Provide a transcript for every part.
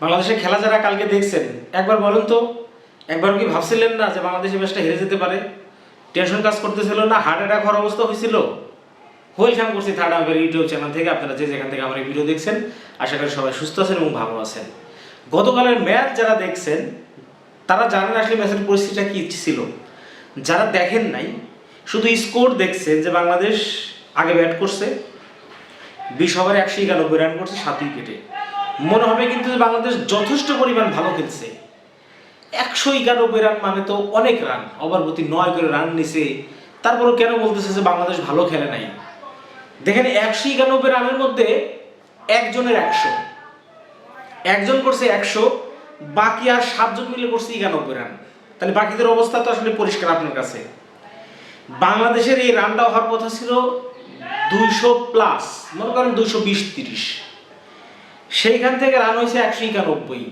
বাংলাদেশের খেলা যারা কালকে দেখছেন, একবার বলুন তো, একবার কি ভাবছিলেন না যে বাংলাদেশ এই ম্যাচটা হেরে যেতে পারে? টেনশন কাজ করতেছিল না হার্ট অ্যাটাক হওয়ার অবস্থা হয়েছিল? ওয়েলকাম করছি থার্ড আম্পের ইউটিউব চ্যানেল থেকে, আপনারা যে যেখান থেকে আমার এই ভিডিও দেখছেন, আশা করি সবাই সুস্থ আছেন এবং ভালো আছেন। গতকালের ম্যাচ যারা দেখছেন, তারা জানেন আসলে ম্যাচের পরিস্থিতিটা কি ছিল। যারা দেখেন নাই, শুধু স্কোর দেখছেন যে বাংলাদেশ আগে ব্যাট করছে, বিশ ওভারে একশো একানব্বই রান করছে সাত উইকেটে মনে হবে কিন্তু বাংলাদেশ যথেষ্ট পরিমাণ ভালো খেলছে। একশো একানব্বই রান মানে তো অনেক রান ওভার প্রতি নয় করে রান নিছে। তারপরেও কেন বলতেছে যে বাংলাদেশ ভালো খেলে নাই? দেখেন একশো একানব্বই রানের মধ্যে একজনের একশো। একজন করছে একশো, বাকি আর সাতজন মিলে করছে একানব্বই রান তাহলে বাকিদের অবস্থা তো আসলে পরিষ্কার আপনার কাছে। বাংলাদেশের এই রানটা হওয়ার কথা ছিল দুইশো প্লাস মনে করেন দুইশো বিশ তিরিশ। সেইখান থেকে রান হয়েছে একশো একানব্বই।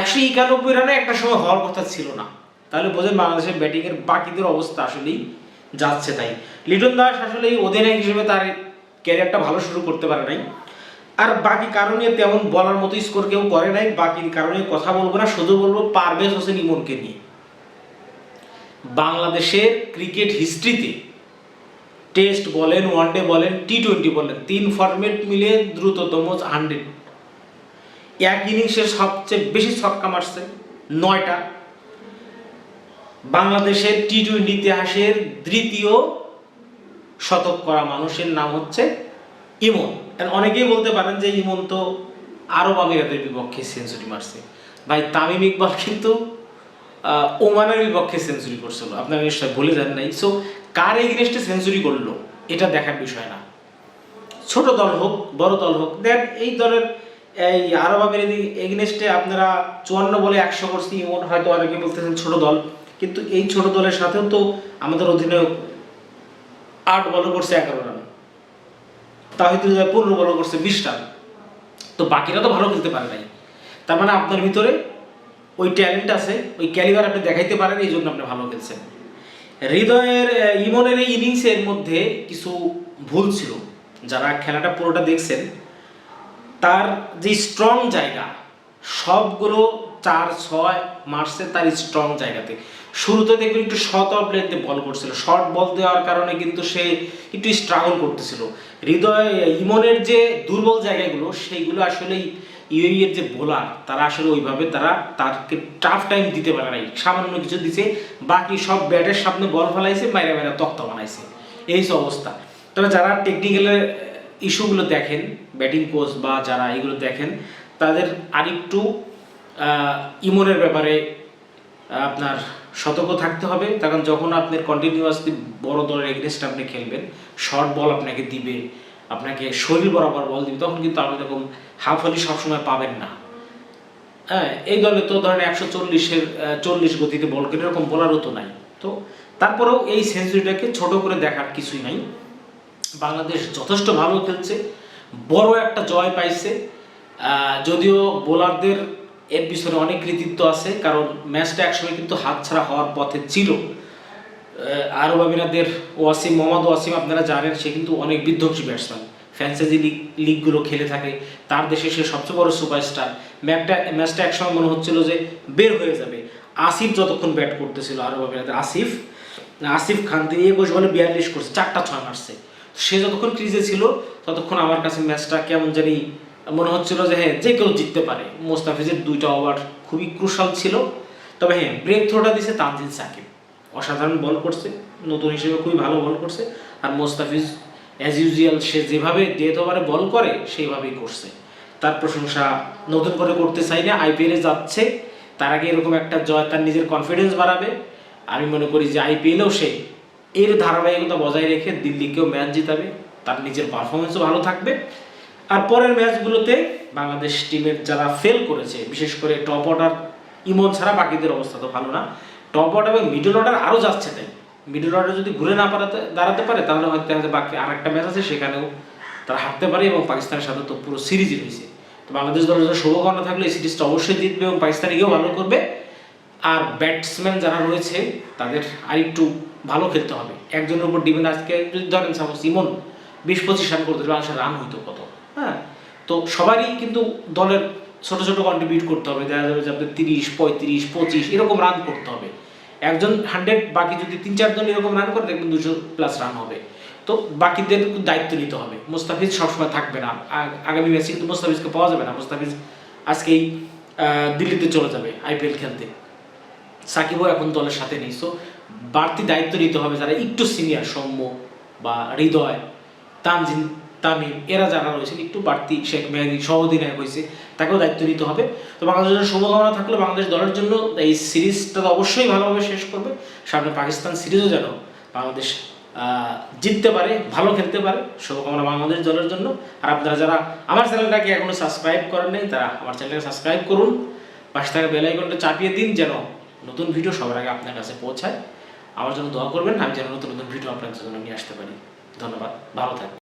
একশো একানব্বই রানে একটা সময় হওয়ার কথা ছিল না। তাহলে বোঝেন বাংলাদেশের ব্যাটিংয়ের বাকিদের অবস্থা আসলেই যাচ্ছে তাই। লিটন দাস আসলে এই অধিনায়ক হিসেবে তার ক্যারিয়ারটা ভালো শুরু করতে পারে নাই। আর বাকি কারণে তেমন বলার মতো স্কোর কেউ করে নাই। বাকির কারণে কথা বলব না, শুধু বলব পারভেজ হোসেন ইমনকে নিয়ে। বাংলাদেশের ক্রিকেট হিস্ট্রিতে টেস্ট বলেন ওয়ানডে বলেন টি টোয়েন্টি বলেন, তিন ফরম্যাট মিলে দ্রুততম হান্ড্রেড এক ইনিংসে সবচেয়ে বেশি ছক্কা মারছে নয়টা। বাংলাদেশের টি টোয়েন্টি ইতিহাসের দ্বিতীয় শতক করা মানুষের নাম হচ্ছে ইমন। অনেকেই বলতে পারেন যে ইমন তো আরব আমিরাতের বিপক্ষে সেঞ্চুরি মারছে। ভাই, তামিম ইকবাল কিন্তু ওমানের বিপক্ষে সেঞ্চুরি করছিল। আপনারা নিশ্চয় বলে যান নাই। সো কার এগেনস্টে সেঞ্চুরি করল? এটা দেখার বিষয় না। ছোট দল হোক, বড় দল হোক, দেন এই দলের এই আরব আমিরাত এগেনস্টে আপনারা চুয়ান্ন বলে একশো করছি ইমন হয়তো অনেকে বলতেছেন ছোট দল। কিন্তু এই ছোট দলের সাথেও তো আমাদের অধিনায়ক আট বল করছে এগারো রান। তাহিদ পনেরো বল করছে বিশ রান। তো বাকিরা তো ভালো খেলতে পারে নাই। তার মানে আপনার ভিতরে ওই ট্যালেন্ট আছে, ওই ক্যালিবার আপনি দেখাইতে পারেন, এই জন্য আপনি ভালো খেলছেন। হৃদয়ের, ইমনের এই ইনিংসের মধ্যে কিছু ভুল ছিল। যারা খেলাটা পুরোটা দেখছেন তার যে স্ট্রং জায়গা, সবগুলো চার, ছয় মারছে তার স্ট্রং জায়গাতে। শুরুতে দেখবেন একটু শর্ট অফ লেন্থে বল করছিল। শর্ট বল দেওয়ার কারণে কিন্তু সে একটু স্ট্রাগল করতেছিল। হৃদয়, ইমনের যে দুর্বল জায়গাগুলো, সেইগুলো আসলে ইউএই এর যে বোলার তারা আসলে ওইভাবে তারা তাকে টাফ টাইম দিতে পারে নাই। সামান্য কিছু দিছে, বাকি সব ব্যাটের সামনে বল ফেলাইছে বাইরে বাইরে তক্তা বানাইছে। এই অবস্থা। তবে যারা টেকনিক্যালের ইস্যুগুলো দেখেন, ব্যাটিং কোচ বা যারা এগুলো দেখেন, তাদের আরেকটু ইমনের ব্যাপারে আপনার সতর্ক থাকতে হবে। কারণ যখন আপনার কন্টিনিউয়াসলি বড় দলের এগেনস্ট আপনি খেলবেন শর্ট বল আপনাকে দিবে, আপনাকে শরীর বরাবর বল দিবে, তখন কিন্তু আপনি এরকম হাফ হলি সবসময় পাবেন না। হ্যাঁ এই দলে তো ধরেন একশো চল্লিশের চল্লিশ গতিতে বল করে এরকম বলারও তো নাই। তো তারপরেও এই সেঞ্চুরিটাকে ছোট করে দেখার কিছুই নাই। বাংলাদেশ যথেষ্ট ভালো খেলছে, বড় একটা জয় পাইছে। যদিও বোলারদের এর পিছনে অনেক কৃতিত্ব আছে, কারণ ম্যাচটা একসময় কিন্তু হাতছাড়া হওয়ার পথে ছিল। আরব আমিরাদের ওয়াসিম, মোহাম্মদ ওয়াসিম আপনারা জানেন, সে কিন্তু অনেক বিধ্বংসী ব্যাটসম্যান ফ্যান্সাজি লিগ লিগগুলো খেলে থাকে, তার দেশে সে সবচেয়ে বড় সুপারস্টার ম্যাচটা ম্যাচটা একসময় মনে হচ্ছিল যে বের হয়ে যাবে। আসিফ যতক্ষণ ব্যাট করতেছিল আরব আমিরাতের, আসিফ আসিফ খান তিনি একুশ বলে বিয়াল্লিশ করছে, চারটা ছয় মারছে। সে যতক্ষণ ক্রিজে ছিল, ততক্ষণ আমার কাছে ম্যাচটা কেমন জানি মনে হচ্ছিল যে হ্যাঁ যে কেউ জিততে পারে। মোস্তাফিজের দুইটা ওভার খুবই ক্রুশাল ছিল। তবে হ্যাঁ ব্রেক থ্রোটা দিছে তানজিদ সাকিব। অসাধারণ বল করছে, নতুন হিসেবে খুবই ভালো বল করছে। আর মোস্তাফিজ অ্যাজ ইউজুয়াল সে যেভাবে ডেথ ওভারে বল করে, সেইভাবেই করছে। তার প্রশংসা নতুন করে করতে চাই না আইপিএলে যাচ্ছে। তার আগে এরকম একটা জয় তার নিজের কনফিডেন্স বাড়াবে। আমি মনে করি যে আইপিএলেও সে এর ধারাবাহিকতা বজায় রেখে দিল্লিকেও ম্যাচ জিতাবে, তার নিজের পারফরমেন্সও ভালো থাকবে। আর পরের ম্যাচগুলোতে বাংলাদেশ টিমের যারা ফেল করেছে, বিশেষ করে টপ অর্ডার ইমন ছাড়া বাকিদের অবস্থা তো ভালো না। টপ অর্ডার এবং মিডল অর্ডার আরও যাচ্ছে তাই। মিডল অর্ডার যদি ঘুরে না পারাতে, দাঁড়াতে পারে, তাহলে হয়তো দেখা যায় বাকি আর একটা ম্যাচ আছে, সেখানেও তারা হারতে পারে এবং পাকিস্তানের সাথে তো পুরো সিরিজই রয়েছে। তো বাংলাদেশ দলের জন্য শুভকামনা থাকলে, এই সিরিজটা অবশ্যই জিতবে এবং পাকিস্তানে গিয়েও ভালো করবে। আর ব্যাটসম্যান যারা রয়েছে, তাদের আরেকটু ভালো খেলতে হবে। একজনের উপর ডিপেন্ড আজকে যদি ধরেন সাপোজ ইমন বিশ পঁচিশ রান করতে বাংলাদেশের রান হইতো কত? হ্যাঁ? তো সবারই কিন্তু দলের ছোট ছোট কন্ট্রিবিউট করতে হবে। দেখা যাবে যে আপনার তিরিশ, পঁয়ত্রিশ, পঁচিশ এরকম রান করতে হবে। একজন হান্ড্রেড বাকি যদি তিন চারজন এরকম রান করে, দেখবেন দুশো প্লাস রান হবে। তো বাকিদের দায়িত্ব নিতে হবে। মুস্তাফিজ সবসময় থাকবে না। আগামী ম্যাচে কিন্তু মুস্তাফিজকে পাওয়া যাবে না। মুস্তাফিজ আজকেই দিল্লিতে চলে যাবে আইপিএল খেলতে। সাকিবও এখন দলের সাথে নেই। সো বাড়তি দায়িত্ব নিতে হবে যারা একটু সিনিয়র সৌম্য বা হৃদয়, তানজিন, তামিম, এরা যারা রয়েছেন, একটু বাড়তি শেখ মেহেদি সহ অধিনায়ক হয়েছে, তাকেও দায়িত্ব নিতে হবে। তো বাংলাদেশের শুভকামনা থাকলে। বাংলাদেশ দলের জন্য এই সিরিজটা তো অবশ্যই ভালোভাবে শেষ করবে। সামনে পাকিস্তান সিরিজও যেন বাংলাদেশ জিততে পারে, ভালো খেলতে পারে। শুভকামনা বাংলাদেশ দলের জন্য। আর আপনারা যারা আমার চ্যানেলটাকে এখনও সাবস্ক্রাইব করেন নাই, তারা আমার চ্যানেলকে সাবস্ক্রাইব করুন। পাশে থাকা বেল আইকনটা চাপিয়ে দিন যেন নতুন ভিডিও সবার আগে আপনার কাছে পৌঁছায়। আমার জন্য দোয়া করবেন, আমি যেন নতুন নতুন ভিডিও আপনার জন্য নিয়ে আসতে পারি। ধন্যবাদ, ভালো থাকবেন।